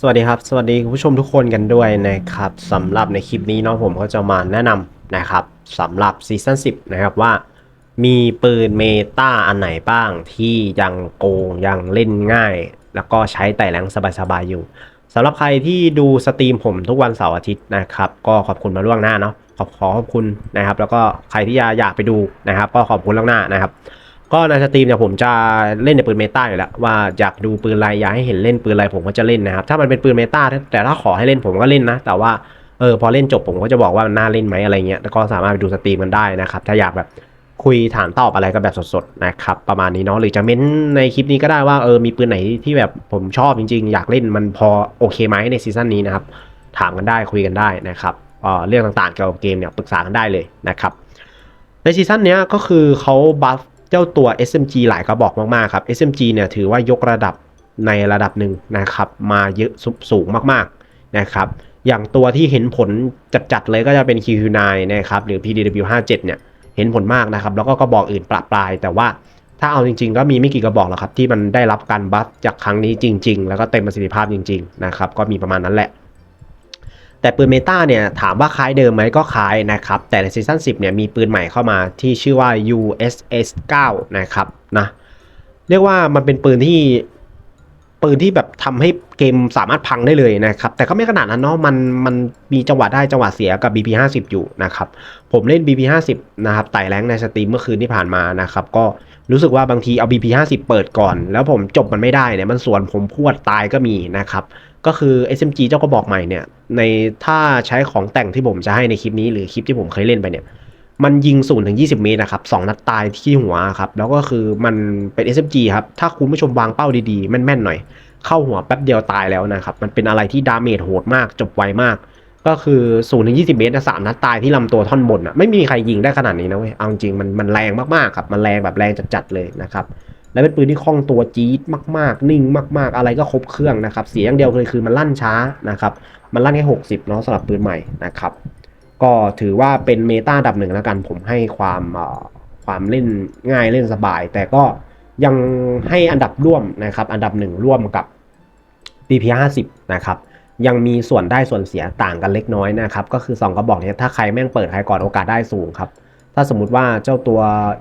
สวัสดีครับ สวัสดีคุณผู้ชมทุกคนกันด้วยนะครับสำหรับในคลิปนี้เนาะผมก็จะมาแนะนำนะครับสำหรับซีซั่น10 นะครับว่า มีปืนเมตาอันไหนบ้างที่ยังโกงยังเล่นง่าย แล้วก็ใช้ไต่แรงสบายๆอยู่สำหรับใครที่ดูสตรีมผมทุกวันเสาร์อาทิตย์นะครับ ก็ขอบคุณมาล่วงหน้าเนาะขอบขอขอบคุณนะครับ แล้วก็ใครที่อยากไปดูนะครับ ก็ขอบคุณล่วงหน้านะครับ ก็ในสตรีมเนี่ยผมจะเล่นในปืนเมตาอยู่แล้วว่าอยากดูปืนอะไรอยากให้เห็นเล่นปืนอะไรผมก็จะเล่นนะครับ ถ้ามันเป็นปืนเมตาแต่ถ้าขอให้เล่นผมก็เล่นนะ แต่ว่าเออพอเล่นจบผมก็จะบอกว่ามันน่าเล่นไหมอะไรเงี้ยแล้วก็สามารถไปดูสตรีมกันได้นะครับ ถ้าอยากแบบคุยถามตอบอะไรก็แบบสดๆนะครับประมาณนี้เนาะหรือจะเม้นในคลิปนี้ก็ได้ว่าเออมีปืนไหนที่แบบผมชอบจริง ๆ อยากเล่นมันพอโอเคไหมในซีซั่นนี้นะครับถามกันได้คุยกันได้นะครับเออเรื่องต่างๆเกี่ยวกับเกมเนี่ยปรึกษากันได้เลยนะครับในซีซั่นนี้ก็คือเขาบัฟ เจ้าตัว SMG หลายกระบอกมากๆครับ SMG เนี่ยถือว่ายกระดับในระดับหนึ่งนะครับมาเยอะส,สูงมากๆนะครับอย่างตัวที่เห็นผลจัดๆเลยก็จะเป็น QQ9 นะครับหรือ PDW57 เนี่ยเห็นผลมากนะครับ แล้วก็กระบอกอื่นประปราย แต่ว่าถ้าเอาจริง ๆ ก็มีไม่กี่กระบอกหรอกครับที่มันได้รับการบัฟจากครั้งนี้จริง ๆ แล้วก็เต็มประสิทธิภาพจริง ๆ นะครับก็มีประมาณนั้นแหละ แต่ปืนเมตาเนี่ยถามว่าคล้ายเดิมไหมก็คล้ายนะครับ แต่ในซีซั่น10เนี่ยมีปืนใหม่เข้ามาที่ชื่อว่า USS 9 นะครับนะเรียกว่ามันเป็นปืนที่ปืนที่แบบทำให้เกมสามารถพังได้เลยนะครับ แต่ก็ไม่ขนาดนั้นเนาะมันมันมีจังหวะได้จังหวะเสียกับ BP 50อยู่นะครับ ผมเล่น BP 50นะครับไต่แรงในสตรีมเมื่อคืนที่ผ่านมานะครับ ก็รู้สึกว่าบางทีเอา BP 50เปิดก่อน แล้วผมจบมันไม่ได้เนี่ยมันสวนผมพวดตายก็มีนะครับ ก็คือ SMG เจ้ากระบอกใหม่เนี่ย ในถ้าใช้ของแต่งที่ผมจะให้ในคลิปนี้หรือคลิปที่ผมเคยเล่นไปเนี่ย มันยิง0ถึง 20 เมตรนะครับ 2 นัดตายที่หัวครับ แล้วก็คือมันเป็น SMG ครับ ถ้าคุณผู้ชมวางเป้าดีๆ แม่นๆหน่อย เข้าหัวแป๊บเดียวตายแล้วนะครับ มันเป็นอะไรที่ดาเมจโหดมาก จบไวมาก ก็คือ0ถึง 20 เมตรนะสามนัดตายที่ลำตัวท่อนบนอะ ไม่มีใครยิงได้ขนาดนี้นะเว้ย เอาจริงมันมันแรงมากๆครับ มันแรงแบบแรงจัดๆเลยนะครับ และเป็นปืนที่คล่องตัวจี๊ดมาก ๆ นิ่งมาก ๆ อะไรก็ครบเครื่องนะครับ เสียอย่างเดียวเลยคือมันลั่นช้านะครับ มันลั่นแค่ 60เนาะสำหรับปืนใหม่นะครับ ก็ถือว่าเป็นเมตาดับหนึ่งแล้วกัน ผมให้ความความเล่นง่ายเล่นสบาย แต่ก็ยังให้อันดับร่วมนะครับ อันดับหนึ่งร่วมกับ BP 50 นะครับยังมีส่วนได้ส่วนเสียต่างกันเล็กน้อยนะครับ ก็คือ 2 กระบอกเนี้ยถ้าใครแม่งเปิดใครก่อนโอกาสได้สูงครับ ถ้าสมมุติว่าเจ้าตัว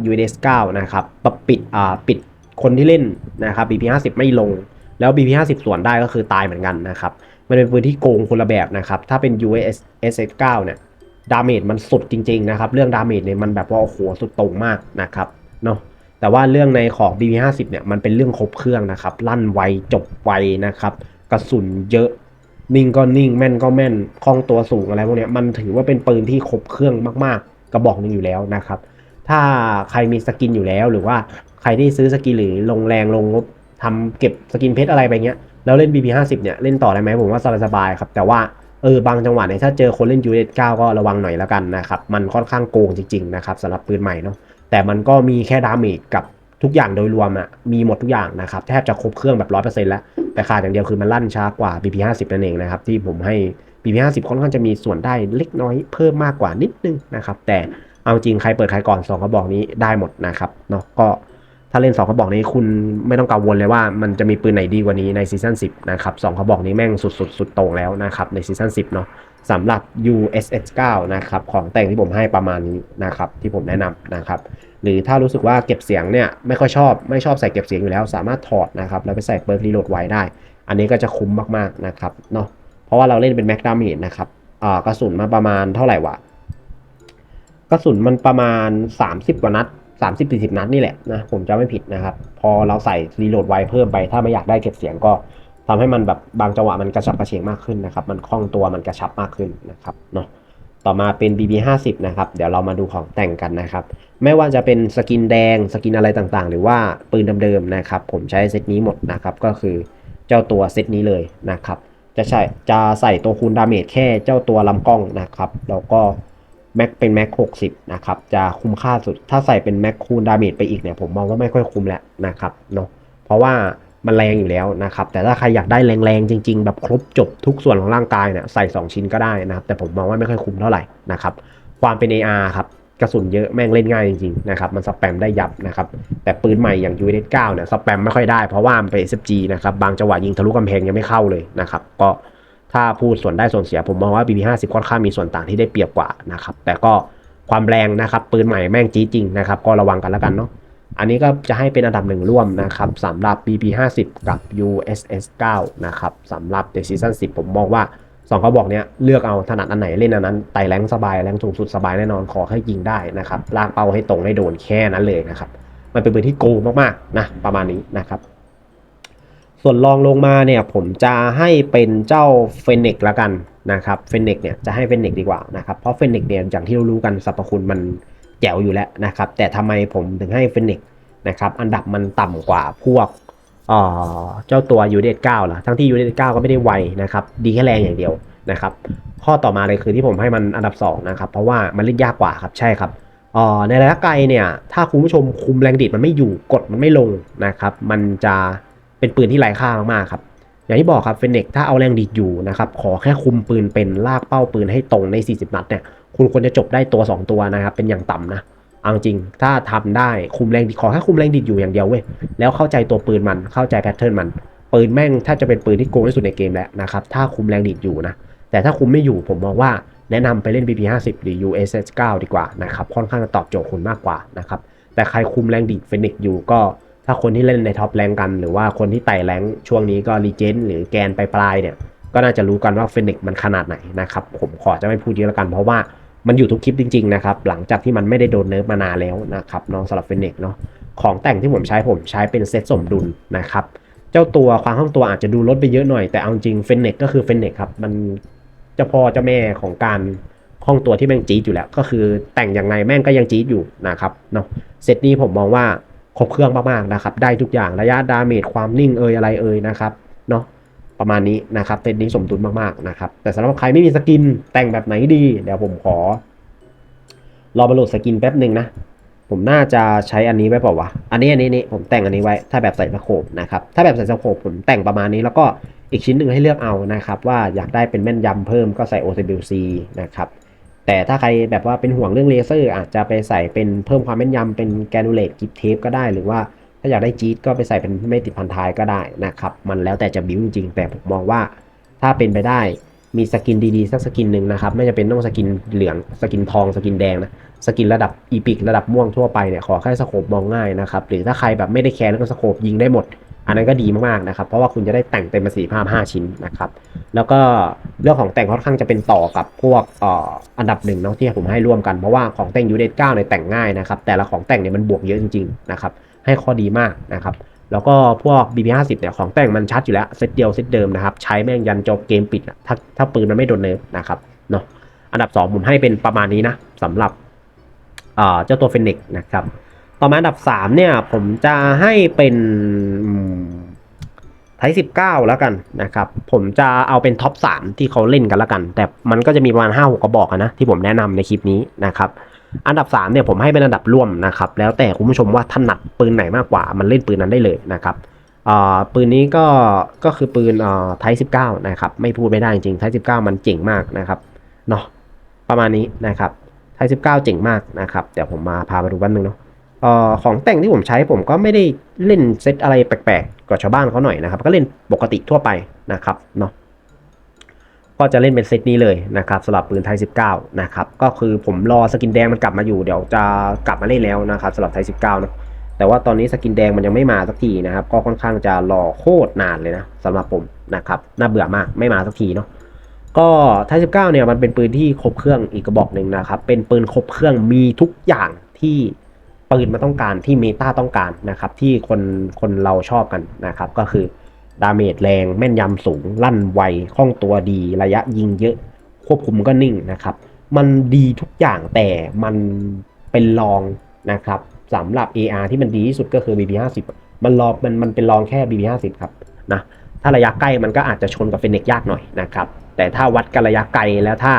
UNS 9นะครับปรับปิดอ่าปิด คนที่เล่นนะครับ BP 50ไม่ลง แล้ว BP 50ส่วนได้ก็คือตายเหมือนกันนะครับ มันเป็นปืนที่โกงคนละแบบนะครับ ถ้าเป็น US SS 9เนี่ย ดาเมจมันสุดจริง ๆ นะครับ เรื่องดาเมจเนี่ยมันแบบว่าโอ้โหสุดต่งมากนะครับเนาะ แต่ว่าเรื่องในของ BP 50เนี่ยมันเป็นเรื่องครบเครื่องนะครับ ลั่นไวจบไวนะครับ กระสุนเยอะนิ่งก็นิ่งแม่นก็แม่นคล่องตัวสูงอะไรพวกนี้มันถือว่าเป็นปืนที่ครบเครื่องมากๆ กระบอกหนึงอยู่แล้วนะครับ ถ้าใครมีสกินอยู่แล้วหรือว่า ใครที่ซื้อสกินหรือลงแรงลงงบทำเก็บสกินเพชรอะไรไปเงี้ยแล้วเล่น BP 50เนี่ยเล่นต่อได้ไหมผมว่าสบายๆครับ แต่ว่าเออบางจังหวะเนี่ยถ้าเจอคนเล่น US 9ก็ระวังหน่อยแล้วกันนะครับ มันค่อนข้างโกงจริงๆนะครับสำหรับปืนใหม่เนาะแต่มันก็มีแค่ดาเมจกับทุกอย่างโดยรวมอะมีหมดทุกอย่างนะครับ แทบจะครบเครื่องแบบ100%แล้ว แต่ขาดอย่างเดียวคือมันลั่นช้ากว่า BP 50นั่นเองนะครับ ที่ผมให้ BP 50ค่อนข้างจะมีส่วนได้เล็กน้อยเพิ่มมากกว่านิดนึงนะครับแต่เอาจริงใครเปิดใครก่อน2กระบอกนี้ได้หมดนะครับเนาะก็ ถ้าเล่น2กระบอกนี้คุณไม่ต้องกังวลเลยว่ามันจะมีปืนไหนดีกว่านี้ในซีซั่น10นะครับสองกระบอกนี้แม่งสุดสุดสุดโต่งแล้วนะครับในซีซั่น10เนาะสำหรับ USS 9นะครับของแต่งที่ผมให้ประมาณนี้นะครับที่ผมแนะนำนะครับหรือถ้ารู้สึกว่าเก็บเสียงเนี่ยไม่ค่อยชอบไม่ชอบใส่เก็บเสียงอยู่แล้ว สามารถถอดนะครับแล้วไปใส่เปิร์กรีโหลดไว้ได้ อันนี้ก็จะคุ้มมากๆนะครับเนาะเพราะว่าเราเล่นเป็นแม็กดาเมจนะครับกระสุนมาประมาณเท่าไหร่วะกระสุนมันประมาณ 30 กว่านัด 30 40 นัดนี่แหละนะผมจะไม่ผิดนะครับ พอเราใส่รีโหลดไวเพิ่มไป ถ้าไม่อยากได้เก็บเสียงก็ทำให้มันแบบบางจังหวะมันกระฉับกระเฉงมากขึ้นนะครับ มันคล่องตัวมันกระชับมากขึ้นนะครับเนาะต่อมาเป็น BB 50นะครับ เดี๋ยวเรามาดูของแต่งกันนะครับ ไม่ว่าจะเป็นสกินแดงสกินอะไรต่างๆ หรือว่าปืนเดิมๆนะครับ ผมใช้เซตนี้หมดนะครับ ก็คือเจ้าตัวเซตนี้เลยนะครับ จะใช่จะใส่ตัวคูณดาเมจแค่เจ้าตัวลำกล้องนะครับ แล้วก็ แม็กเป็นแม็ก60นะครับจะคุ้มค่าสุด ถ้าใส่เป็นแม็กคูณดาเมจไปอีกเนี่ยผมมองว่าไม่ค่อยคุ้มแล้วนะครับเนาะเพราะว่ามันแรงอยู่แล้วนะครับ แต่ถ้าใครอยากได้แรงๆจริง ๆ แบบครบจบทุกส่วนของร่างกายเนี่ยใส่ 2 ชิ้นก็ได้นะครับ แต่ผมมองว่าไม่ค่อยคุ้มเท่าไหร่นะครับ ความเป็น AR ครับกระสุนเยอะแม่งเล่นง่ายจริงๆนะครับมันสแปมได้ยับนะครับแต่ปืนใหม่อย่าง u s 9เนี่ยสแปมไม่ค่อยได้เพราะว่ามันเป็น SFG นะครับบางจังหวะยิงทะลุกำแพงยังไม่เข้าเลยนะครับก็ ถ้าพูดส่วนได้ส่วนเสียผมมองว่า BB 50ค่อนข้างมีส่วนต่างที่ได้เปรียบกว่านะครับแต่ก็ความแรงนะครับปืนใหม่แม่งจี๊ดจริงนะครับก็ระวังกันแล้วกันเนาะอันนี้ก็จะให้เป็นอันดับหนึ่งร่วมนะครับสำหรับ BP 50กับ USS 9นะครับสำหรับ The Season 10 ผมมองว่าสองเขาบอกเนี้ยเลือกเอาถนัดอันไหนเล่นอันนั้นไต่แรงสบายแรงสูงสุดสบายแน่นอนขอให้ยิงได้นะครับลากเป้าให้ตรงให้โดนแค่นั้นเลยนะครับมันเป็นปืนที่โกงมากๆนะประมาณนี้นะครับ ส่วนรองลงมาเนี่ยผมจะให้เป็นเจ้าเฟนเนกละกันนะครับเฟนเนกเนี่ยจะให้เฟนเนกดีกว่านะครับเพราะเฟนเนกเนี่ยอย่างที่เรารู้กันสรรพคุณมันแจ๋วอยู่แล้วนะครับ แต่ทำไมผมถึงให้เฟนเนกนะครับอันดับมันต่ำกว่าพวกเจ้าตัวยูเดตเก้าล่ะทั้งที่ยูเดตเก้าก็ไม่ได้ไวนะครับดีแค่แรงอย่างเดียวนะครับข้อต่อมาเลยคือที่ผมให้มันอันดับสองนะครับเพราะว่ามันเล่นยากกว่าครับใช่ครับในระยะไกลเนี่ยถ้าคุณผู้ชมคุมแรงดีดมันไม่อยู่กดมันไม่ลงนะครับมันจะ เป็นปืนที่ไร้ค่ามากๆครับ อย่างที่บอกครับเฟนเนกถ้าเอาแรงดีดอยู่นะครับ ขอแค่คุมปืนเป็นลากเป้าปืนให้ตรงใน 40 นัดเนี่ย คุณควรจะจบได้ตัว 2 ตัวนะครับ เป็นอย่างต่ำนะ เอาจริง ถ้าทำได้คุมแรงดีดขอแค่คุมแรงดีดอยู่อย่างเดียวเว้ย แล้วเข้าใจตัวปืนมัน เข้าใจแพทเทิร์นมัน ปืนแม่งถ้าจะเป็นปืนที่โกงที่สุดในเกมแล้วนะครับ ถ้าคุมแรงดีดอยู่นะ แต่ถ้าคุมไม่อยู่ผมมองว่าแนะนำไปเล่น BP 50หรือ USS 9ดีกว่านะครับ ค่อนข้างจะตอบโจทย์คุณมากกว่านะครับ แต่ใครคุมแรงดีดเฟนิกอยู่ก็ ถ้าคนที่เล่นในท็อปแรงกัน หรือว่าคนที่ไต่แรงช่วงนี้ก็รีเจนหรือแกนไปปลายๆเนี่ย ก็น่าจะรู้กันว่าเฟนิกมันขนาดไหนนะครับ ผมขอจะไม่พูดเยอะแล้วกัน เพราะว่ามันอยู่ทุกคลิปจริงๆนะครับ หลังจากที่มันไม่ได้โดนเนิร์ฟมานานแล้วนะครับน้องสำหรับเฟนิกเนาะ ของแต่งที่ผมใช้ผมใช้เป็นเซตสมดุลนะครับ เจ้าตัวความห้องตัวอาจจะดูลดไปเยอะหน่อย แต่เอาจริงเฟนเน็กก็คือเฟนเน็กครับ มันเจ้าพ่อเจ้าแม่ของการห้องตัวที่แม่งจี๊ดอยู่แล้ว ก็คือแต่งยังไงแม่งก็ยังจี๊ดอยู่นะครับเนาะ เซตนี้ผมมองว่า ครบเครื่องมากๆนะครับ ได้ทุกอย่างระยะดาเมจความนิ่งเอยอะไรเอยนะครับเนาะประมาณนี้นะครับเซตนี้สมดุลมากๆนะครับ แต่สำหรับใครไม่มีสกินแต่งแบบไหนดี เดี๋ยวผมขอ รอมาโหลดสกินแป๊บหนึ่งนะผมน่าจะใช้อันนี้ไว้เปล่าวะ อันนี้อันนี้นี่ผมแต่งอันนี้ไว้ ถ้าแบบใส่สโคปนะครับ ถ้าแบบใส่สโคปผมแต่งประมาณนี้ แล้วก็อีกชิ้นหนึ่งให้เลือกเอานะครับ ว่าอยากได้เป็นแม่นยำเพิ่มก็ใส่ OCBC นะครับ แต่ถ้าใครแบบว่าเป็นห่วงเรื่องเลเซอร์อาจจะไปใส่เป็นเพิ่มความแม่นยำเป็นแกนูเลตกิฟเทปก็ได้ หรือว่าถ้าอยากได้จี๊ดก็ไปใส่เป็นไม่ติดพันท้ายก็ได้นะครับ มันแล้วแต่จะบิ้วจริงๆแต่ผมมองว่า ถ้าเป็นไปได้มีสกินดีๆ สักสกินหนึ่งนะครับ ไม่จะเป็นต้องสกินเหลืองสกินทองสกินแดงนะสกินระดับอีพิกระดับม่วงทั่วไปเนี่ยขอแค่สโคปมองง่ายนะครับหรือถ้าใครแบบไม่ได้แคร์เรื่องสโคปยิงได้หมด อันนั้นก็ดีมากๆนะครับเพราะว่าคุณจะได้แต่งเต็มประสิทธิภาพ 5 ชิ้นนะครับแล้วก็ เรื่องของแต่งค่อนข้างจะเป็นต่อกับพวกอ,อ,อันดับหนึ่งเนาะที่ผมให้ร่วมกันเพราะว่าของแต่งยูเดตเก้าเนี่ยแต่งง่ายนะครับแต่ละของแต่งเนี่ยมันบวกเยอะจริงๆนะครับให้ข้อดีมากนะครับแล้วก็พวก BP50 เนี่ยของแต่งมันชัดอยู่แล้วเซตเดียวเซตเดิมนะครับใช้แม่งยันจบเกมปิดถ้าถ้าปืนมันไม่โดนเนิร์ฟนะครับเนาะอันดับ 2 ผมให้เป็นประมาณนี้นะสำหรับเจ้าตัวเฟนิกซ์นะครับต่อมาอันดับ 3 เนี่ยผมจะให้เป็น ไทย19แล้วกันนะครับ ผมจะเอาเป็นท็อป3ที่เขาเล่นกันแล้วกัน แต่มันก็จะมีประมาณ5 6กกระบอกนะที่ผมแนะนำในคลิปนี้นะครับ อันดับ3เนี่ยผมให้เป็นอันดับร่วมนะครับ แล้วแต่คุณผู้ชมว่าถนัดปืนไหนมากกว่า มันเล่นปืนนั้นได้เลยนะครับปืนนี้ก็ก็คือปืนเอ่อไทย19นะครับ ไม่พูดไม่ได้จริงไทย19มันเจ๋งมากนะครับเนาะประมาณนี้นะครับไทย19เก้าเจ๋งมากนะครับเดี๋ยวผมมาพาไปดูบ้านนึงเนาะของแต่งที่ผมใช้ผมก็ไม่ได้เล่นเซตอะไรแปลก กว่าชาวบ้านเขาหน่อยนะครับ ก็เล่นปกติทั่วไปนะครับเนาะก็จะเล่นเป็นเซตนี้เลยนะครับสำหรับปืนไทย 19 นะครับก็คือผมรอสกินแดงมันกลับมาอยู่เดี๋ยวจะกลับมาเล่นแล้วนะครับสำหรับไทย 19เนาะแต่ว่าตอนนี้สกินแดงมันยังไม่มาสักทีนะครับ ก็ค่อนข้างจะรอโคตรนานเลยนะสำหรับผมนะครับน่าเบื่อมากไม่มาสักทีเนาะก็ไทย 19 เนี่ยมันเป็นปืนที่ครบเครื่องอีกกระบอกหนึ่งนะครับเป็นปืนครบเครื่องมีทุกอย่างที่ ปืนมันต้องการที่เมตาต้องการนะครับ ที่คนคนเราชอบกันนะครับ ก็คือดาเมจแรงแม่นยำสูง ลั่นไวคล่องตัวดีระยะยิงเยอะควบคุมก็นิ่งนะครับ มันดีทุกอย่างแต่มันเป็นรองนะครับสำหรับ AR ที่มันดีที่สุดก็คือ BB50 มันรองมันมันเป็นรองแค่ BB50 ครับนะถ้าระยะใกล้มันก็อาจจะชนกับเฟนเนกยากหน่อยนะครับ แต่ถ้าวัดกันระยะไกลแล้วถ้า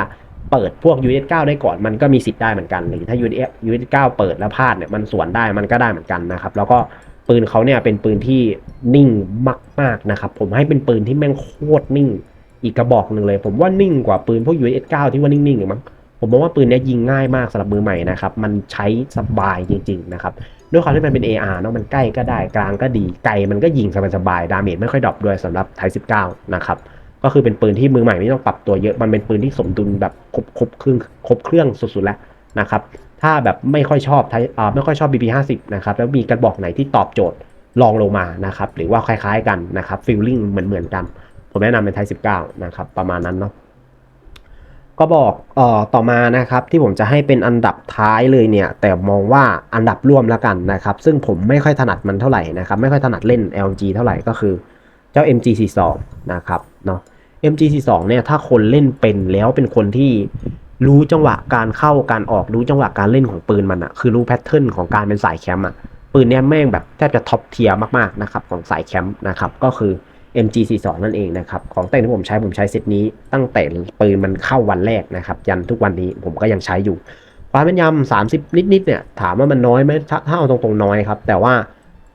เปิดพวก US9 ได้ก่อนมันก็มีสิทธิ์ได้เหมือนกันหรือถ้า US US9 เปิดแล้วพลาดเนี่ยมันสวนได้มันก็ได้เหมือนกันนะครับ แล้วก็ปืนเขาเนี่ยเป็นปืนที่นิ่งมากๆนะครับ ผมให้เป็นปืนที่แม่งโคตรนิ่ง อีกกระบอกหนึ่งเลย ผมว่านิ่งกว่าปืนพวก US9 ที่ว่านิ่งๆอยู่มั้งผมมองว่าปืนนี้ยยิงง่ายมากสำหรับมือใหม่นะครับ มันใช้สบายจริง ๆ นะครับ ด้วยความที่มันเป็น AR เนาะมันใกล้ก็ได้กลางก็ดีไกลมันก็ยิงสบายๆดาเมจไม่ค่อยดรอปด้วยสำหรับไทย19 นะครับ ก็คือเป็นปืนที่มือใหม่ไม่ต้องปรับตัวเยอะมันเป็นปืนที่สมดุลแบบครบครบเครื่องครบเครื่องสุดๆแล้วนะครับถ้าแบบไม่ค่อยชอบไม่ค่อยชอบ BP 50นะครับแล้วมีกระบอกไหนที่ตอบโจทย์ลองลงมานะครับหรือว่าคล้ายๆกันนะครับฟีลลิ่งเหมือนๆกัน ผมแนะนำเป็นไทย 19 นะครับประมาณนั้นเนาะก็บอกออต่อมานะครับที่ผมจะให้เป็นอันดับท้ายเลยเนี่ย แต่มองว่าอันดับร่วมแล้วกันนะครับ ซึ่งผมไม่ค่อยถนัดมันเท่าไหร่นะครับ ไม่ค่อยถนัดเล่น LG เท่าไหร่ก็คือ จ้า MG42 นะครับเนาะ MG42 เนี่ยถ้าคนเล่นเป็นแล้วเป็นคนที่รู้จังหวะการเข้าการออกรู้จังหวะการเล่นของปืนมันอะคือรู้แพทเทิร์นของการเป็นสายแคมป์อะปืนเนี่ยแม่งแบบแทบจะท็อปเทียร์มากๆนะครับของสายแคมป์นะครับก็คือ MG42 นั่นเองนะครับของแต่งที่ผมใช้ผมใช้เซตนี้ ตั้งแต่ปืนมันเข้าวันแรกนะครับยันทุกวันนี้ผมก็ยังใช้อยู่ความแม่นยำ30 นิดๆเนี่ยถามว่ามันน้อยไหมถ้าถ้าเอาตรงๆน้อยครับแต่ว่า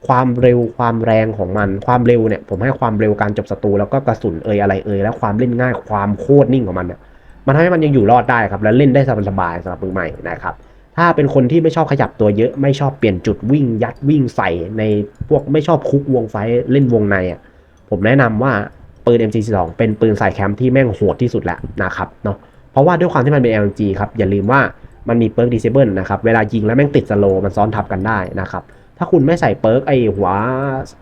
ความเร็วความแรงของมัน ความเร็วเนี่ย ผมให้ความเร็วการจบศัตรูแล้วก็กระสุนเอยอะไรเอยและความเล่นง่ายความโคตรนิ่งของมันเนี่ยมันทำให้มันยังอยู่รอดได้ครับ และเล่นได้สบายๆสำหรับมือใหม่นะครับ ถ้าเป็นคนที่ไม่ชอบขยับตัวเยอะไม่ชอบเปลี่ยนจุดวิ่งยัดวิ่งใส่ในพวกไม่ชอบคุกวงไฟเล่นวงในอะผมแนะนำว่าปืน MG42 เป็นปืนสายแคมป์ที่แม่งโหดที่สุดแล้วนะครับเนาะเพราะว่าด้วยความที่มันเป็น LG ครับอย่าลืมว่ามันมีเปิร์ก disable นะครับเวลายิงแล้วแม่งติดสโลมันซ้อนทับกันได้นะครับ ถ้าคุณไม่ใส่เปิร์กไอหัว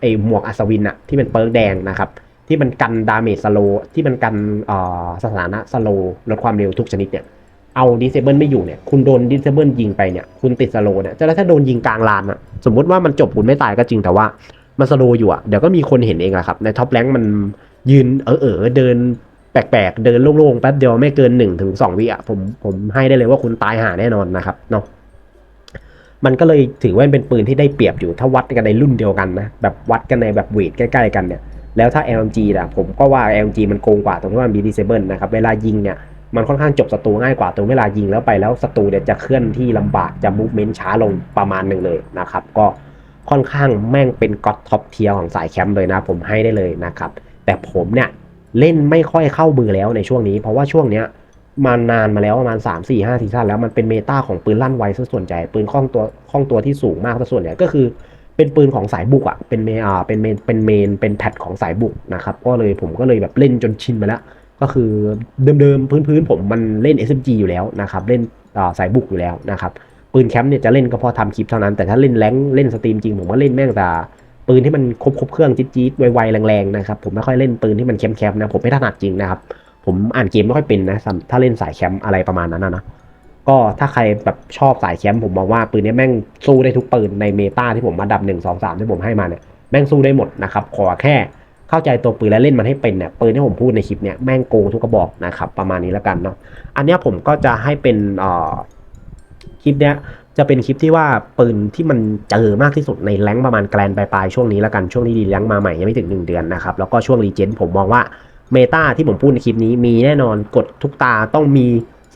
ไอหมวกอัศวินอะที่เป็นเปิร์กแดงนะครับ ที่มันกันดาเมจสโลที่มันกันเอ่อสถานะสโลลดความเร็วทุกชนิดเนี่ยเอา disable ไม่อยู่เนี่ยคุณโดน disable ยิงไปเนี่ยคุณติดสโลเนี่ยจะแล้วถ้าโดนยิงกลางลานอะสมมุติว่ามันจบคุณไม่ตายก็จริงแต่ว่ามันสโลอยู่อะเดี๋ยวก็มีคนเห็นเองอะครับ ในท็อปแรงค์มันยืนเออเออเดินแปลกๆ เดินโล่งๆแป๊บเดียวไม่เกินหนึ่งถึงสองวิอะผมผมให้ได้เลยว่าคุณตายหาแน่นอนนะครับเนาะ มันก็เลยถือว่าเป็นปืนที่ได้เปรียบอยู่ถ้าวัดกันในรุ่นเดียวกันนะแบบวัดกันในแบบเวทใกล้ๆกันเนี่ยแล้วถ้า LMG นะผมก็ว่า LMG มันโกงกว่าตรงที่ว่ามันมี disable นะครับเวลายิงเนี่ยมันค่อนข้างจบศัตรูง่ายกว่าตรงเวลายิงแล้วไปแล้วศัตรูเนี่ยจะเคลื่อนที่ลำบากจะ movement ช้าลงประมาณหนึ่งเลยนะครับก็ค่อนข้างแม่งเป็นก็อดท็อปเทียร์ของสายแคมป์เลยนะ ผมให้ได้เลยนะครับแต่ผมเนี่ยเล่นไม่ค่อยเข้ามือแล้วในช่วงนี้ เพราะว่าช่วงเนี้ย มานานมาแล้วประมาณ3 4 5ซีซั่นแล้วมันเป็นเมตาของปืนลั่นไวซะส่วนใหญ่ปืนคล่องตัวคล่องตัวที่สูงมากซะส่วนใหญ่ก็คือ เป็นปืนของสายบุกอะเป็นเมอ่าเป็นเมนเป็นเมนเป็นแพทของสายบุกนะครับก็เลยผมก็เลยแบบเล่นจนชินไปแล้วก็คือเดิมๆพื้นๆผมมันเล่น SMG อยู่แล้วนะครับเล่นอ่าสายบุกอยู่แล้วนะครับปืนแคมป์เนี่ยจะเล่นก็พอทำคลิปเท่านั้นแต่ถ้าเล่นแรงเล่นสตรีมจริงผมก็เล่นแม่งแต่ปืนที่มันครบครบเครื่องจี๊ดๆไวๆแรงๆนะครับผมไม่ค่อยเล่นปืนที่มันแคมป์ๆนะผมไม่ถนัดจริงนะครับ ผมอ่านเกมไม่ค่อยเป็นนะ ถ้าเล่นสายแคมป์อะไรประมาณนั้นนะนะก็ถ้าใครแบบชอบสายแคมป์ผมมองว่าปืนนี้แม่งสู้ได้ทุกปืนในเมตาที่ผมมาดับหนึ่งสองสามที่ผมให้มาเนี่ยแม่งสู้ได้หมดนะครับขอแค่เข้าใจตัวปืนและเล่นมันให้เป็นเนี่ยปืนที่ผมพูดในคลิปเนี่ยแม่งโกงทุกกระบอกนะครับประมาณนี้แล้วกันเนาะอันนี้ผมก็จะให้เป็นอ่อคลิปเนี้ยจะเป็นคลิปที่ว่าปืนที่มันเจอมากที่สุดในแรงประมาณแกลนปลายๆช่วงนี้แล้วกันช่วงนี้ดีแรงมาใหม่ยังไม่ถึง 1 เดือนนะครับแล้วก็ช่วงรีเจนผมมองว่า เมตาที่ผมพูดในคลิปนี้มีแน่นอนกดทุกตาต้องมี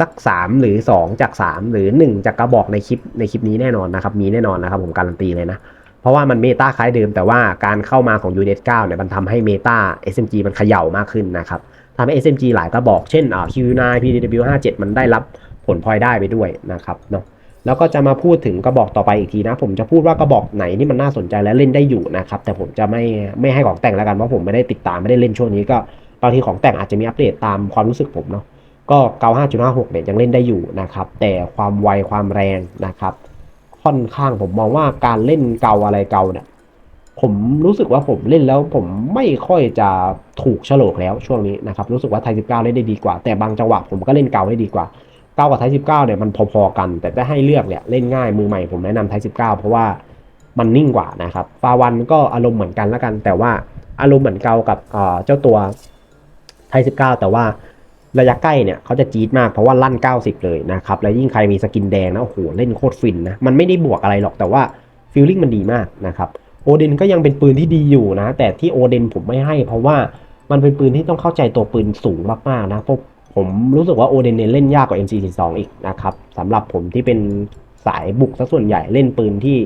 สัก 3 หรือ 2 จาก 3 หรือ 1 จากกระบอกในคลิปในคลิปนี้แน่นอนนะครับ มีแน่นอนนะครับผมการันตีเลยนะ เพราะว่ามันเมตาคล้ายเดิมแต่ว่าการเข้ามาของ u n i t 9เนี่ยมันทำให้เมตา SMG มันเขย่ามากขึ้นนะครับทำให้ SMG หลายกระบอกเช่นอ่า Q9 PDW57 มันได้รับผลพลอยได้ไปด้วยนะครับเนาะแล้วก็จะมาพูดถึงกระบอกต่อไปอีกทีนะ ผมจะพูดว่ากระบอกไหนที่มันน่าสนใจและเล่นได้อยู่นะครับแต่ผมจะไม่ไม่ให้ของแต่งแล้วกันเพราะผมไม่ได้ติดตามไม่ได้เล่นช่วงนี้ก็ บางทีของแต่งอาจจะมีอัปเดตตามความรู้สึกผมเนาะก็95.56เนี่ยยังเล่นได้อยู่นะครับ แต่ความไวความแรงนะครับ ค่อนข้างผมมองว่าการเล่นเกาอะไรเกาเนี่ยผมรู้สึกว่าผมเล่นแล้วผมไม่ค่อยจะถูกฉลกแล้วช่วงนี้นะครับ รู้สึกว่าไทย19เก้าเล่นได้ดีกว่า แต่บางจังหวะผมก็เล่นเกาได้ดีกว่าเกากับไทย19เก้าเนี่ยมันพอๆกัน แต่ถ้าให้เลือกเนี่ยเล่นง่ายมือใหม่ผมแนะนำไทย19เก้าเพราะว่ามันนิ่งกว่านะครับฟาวันก็อารมณ์เหมือนกันแล้วกัน แต่ว่าอารมณ์เหมือนเกากับเจ้าตัว ไทย19 แต่ว่าระยะใกล้เนี่ยเขาจะจี๊ดมากเพราะว่าลั่น 90 เลยนะครับ แล้วยิ่งใครมีสกินแดงนะโอ้โหเล่นโคตรฟินนะ มันไม่ได้บวกอะไรหรอกแต่ว่าฟีลลิ่งมันดีมากนะครับโอเดนก็ยังเป็นปืนที่ดีอยู่นะ แต่ที่โอเดนผมไม่ให้เพราะว่ามันเป็นปืนที่ต้องเข้าใจตัวปืนสูงมากๆนะเพราะผมรู้สึกว่าโอเดนเนี่ยเล่นยากกว่า MC42 อีกนะครับสำหรับผมที่เป็นสายบุกซะส่วนใหญ่เล่นปืนที่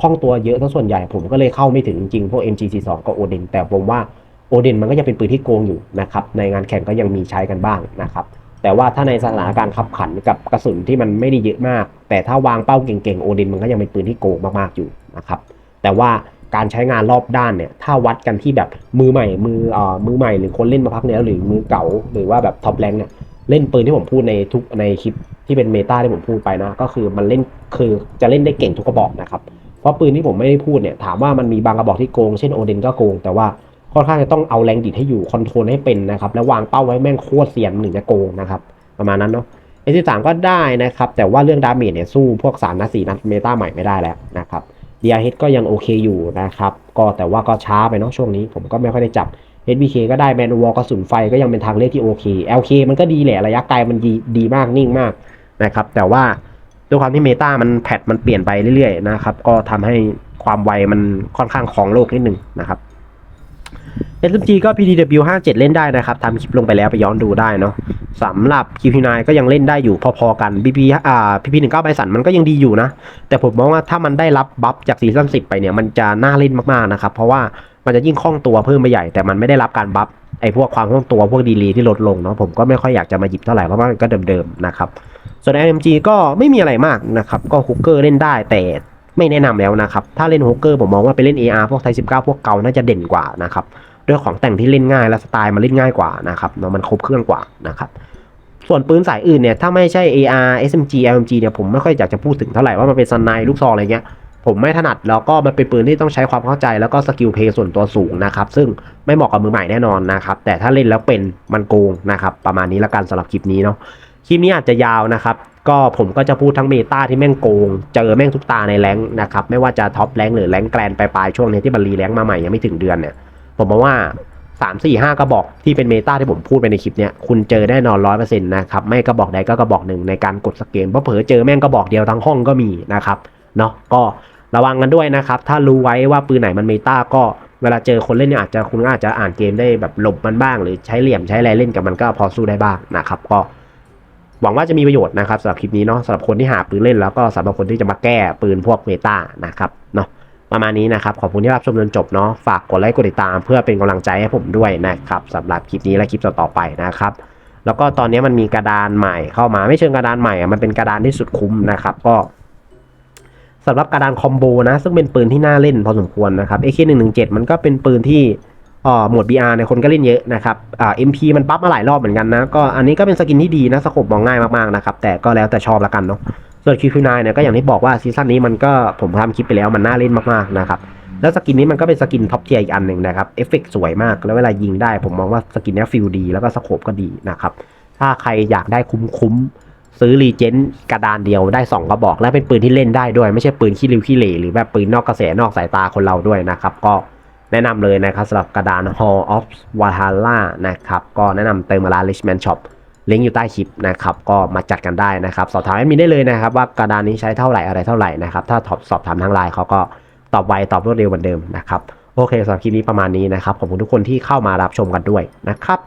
คล่องตัวเยอะซะส่วนใหญ่ผมก็เลยเข้าไม่ถึงจริงๆพวก MG42 กับโอเดนแต่ผมว่า โอเดนมันก็ยังเป็นปืนที่โกงอยู่นะครับในงานแข่งก็ยังมีใช้กันบ้างนะครับแต่ว่าถ้าในสถานการณ์ขับขันกับกระสุนที่มันไม่ได้เยอะมาก แต่ถ้าวางเป้าเก่งๆโอเดนมันก็ยังเป็นปืนที่โกงมากๆอยู่นะครับแต่ว่าการใช้งานรอบด้านเนี่ยถ้าวัดกันที่แบบมือใหม่มือเอ่อมือใหม่หรือคนเล่นมาพักเนี้ยหรือมือเก่าหรือว่าแบบท็อปแรงเนี่ยเล่นปืนที่ผมพูดในทุกในคลิปที่เป็นเมตาที่ผมพูดไปนะ ก็คือมันเล่นคือจะเล่นได้เก่งทุกกระบอกนะครับเพราะปืนที่ผมไม่ได้พูดเนี่ยถามว่ามันมีบางกระบอกที่โกงเช่นโอเดนก็โกงแต่ว่า ค่อนข้างจะต้องเอาแรงดิดให้อยู่คอนโทรลให้เป็นนะครับ แล้ววางเป้าไว้แม่งโคตรเสียนหนึ่งจะโกงนะครับ ประมาณนั้นเนาะ S13 ก็ได้นะครับ แต่ว่าเรื่องดาเมจเนี่ยสู้พวก3นัด4นัดเมตาใหม่ไม่ได้แล้วนะครับ DRH ก็ยังโอเคอยู่นะครับ ก็แต่ว่าก็ช้าไปเนาะช่วงนี้ผมก็ไม่ค่อยได้จับ HBK ก็ได้แมนวอลกระสุนไฟก็ยังเป็นทางเลือกที่โอเค LK มันก็ดีแหละระยะไกลมันดีดีมากนิ่งมากนะครับ แต่ว่าด้วยความที่เมตามันแพทมันเปลี่ยนไปเรื่อยๆนะครับ ก็ทำให้ความไวมันค่อนข้างของโลกนิดนึงนะครับ SMG ก็ PDW 57 เล่นได้นะครับทำคลิปลงไปแล้วไปย้อนดูได้เนาะสำหรับ QP9 ก็ยังเล่นได้อยู่พอๆกัน BP อ่า PP19 ไบสันมันก็ยังดีอยู่นะ แต่ผมมองว่าถ้ามันได้รับบัฟจากซีซั่น10 ไปเนี่ย มันจะน่าเล่นมากๆนะครับ เพราะว่ามันจะยิ่งคล่องตัวเพิ่มไปใหญ่ แต่มันไม่ได้รับการบัฟไอ้พวกความคล่องตัวพวกดีลีที่ลดลงเนาะผมก็ไม่ค่อยอยากจะมาหยิบเท่าไหร่เพราะว่ามันก็เดิมๆนะครับส่วน LMG ก็ไม่มีอะไรมากนะครับก็ฮุกเกอร์เล่นได้แต่ไม่แนะนำแล้วนะครับถ้าเล่นฮุกเกอร์ผมมองว่าไปเล่น AR พวกไทย19 พวกเก่าน่าจะเด่นกว่านะครับ ด้วยของแต่งที่เล่นง่ายและสไตล์มันเล่นง่ายกว่านะครับเนาะมันครบเครื่องกว่านะครับส่วนปืนสายอื่นเนี่ยถ้าไม่ใช่ AR SMG LMG เนี่ยผมไม่ค่อยอยากจะพูดถึงเท่าไหร่ว่ามันเป็นสไนลูกซองอะไรเงี้ยผมไม่ถนัดแล้วก็มันเป็นปืนที่ต้องใช้ความเข้าใจแล้วก็สกิลเพย์ส่วนตัวสูงนะครับซึ่งไม่เหมาะกับมือใหม่แน่นอนนะครับแต่ถ้าเล่นแล้วเป็นมันโกงนะครับประมาณนี้ละกันสำหรับคลิปนี้เนาะคลิปนี้อาจจะยาวนะครับก็ผมก็จะพูดทั้งเมตาที่แม่งโกง เจอแม่งทุกตาในแรงนะครับไม่ว่าจะท็อปแรงหรือแรงแกรนปลายๆช่วงนี้ที่บันรีแรงมาใหม่ยังไม่ถึงเดือนเนี่ย ผมมองว่า3 4 5กระบอกที่เป็นเมตาที่ผมพูดไปในคลิปเนี้ยคุณเจอแน่นอนร้อยเปอร์เซ็นต์นะครับ ไม่กระบอกใดก็กระบอกหนึ่งในการกดสเกมเพราะเผลอเจอแม่งกระบอกเดียวทั้งห้องก็มีนะครับเนาะก็ระวังกันด้วยนะครับ ถ้ารู้ไว้ว่าปืนไหนมันเมตาก็เวลาเจอคนเล่นเนี่ยอาจจะคุณก็อาจจะอ่านเกมได้แบบหลบมันบ้าง หรือใช้เหลี่ยมใช้อะไรเล่นกับมันก็พอสู้ได้บ้างนะครับก็หวังว่าจะมีประโยชน์นะครับสำหรับคลิปนี้เนาะสำหรับคนที่หาปืนเล่นแล้วก็สำหรับคนที่จะมาแก้ปืนพวกเมตานะครับเนาะ ประมาณนี้นะครับ ขอบคุณที่รับชมจนจบเนาะฝากกดไลค์กดติดตาม เพื่อเป็นกำลังใจให้ผมด้วยนะครับสำหรับคลิปนี้และคลิปต่อๆไปนะครับ แล้วก็ตอนนี้มันมีกระดานใหม่เข้ามาไม่เชิงกระดานใหม่อะมันเป็นกระดานที่สุดคุ้มนะครับ ก็สำหรับกระดานคอมโบนะ ซึ่งเป็นปืนที่น่าเล่นพอสมควรนะครับ AK117 มันก็เป็นปืนที่เอ่อหมด BR ในยคนก็เล่นเยอะนะครับอ่า MP มันปั๊บมาหลายรอบเหมือนกันนะ ก็อันนี้ก็เป็นสกินที่ดีนะสโคปมองง่ายมากๆนะครับ แต่ก็แล้วแต่ชอบละกันเนาะ ส่วน QQ9 เนี่ยก็อย่างที่บอกว่าซีซั่นนี้มันก็ผมทำคลิปไปแล้วมันน่าเล่นมากๆนะครับแล้วสกินนี้มันก็เป็นสกินท็อปเทียร์อีกอันหนึ่งนะครับเอฟเฟกต์สวยมากแล้วเวลายิงได้ผมมองว่าสกินนี้ฟิลดี แล้วก็สโคปก็ดีนะครับถ้าใครอยากได้คุ้มๆซื้อรีเจนกระดานเดียวได้ 2กระบอก และเป็นปืนที่เล่นได้ด้วย ไม่ใช่ปืนขี้ริ้วขี้เหร่หรือแบบปืนนอกกระแสนอกสายตาคนเราด้วยนะครับก็แนะนำเลยนะครับสำหรับกระดาน Hall of Valhalla นะครับก็แนะนำเติมมาร้าน Richman Shop ลิงก์อยู่ใต้คลิปนะครับก็มาจัดกันได้นะครับ สอบถามแอดมินได้เลยนะครับ ว่ากระดานนี้ใช้เท่าไหร่อะไรเท่าไหร่นะครับถ้าสอบถามทางไลน์เขาก็ตอบไวตอบรวดเร็วเหมือนเดิมนะครับโอเคสำหรับคลิปนี้ประมาณนี้นะครับขอบคุณทุกคนที่เข้ามารับชมกันด้วยนะครับ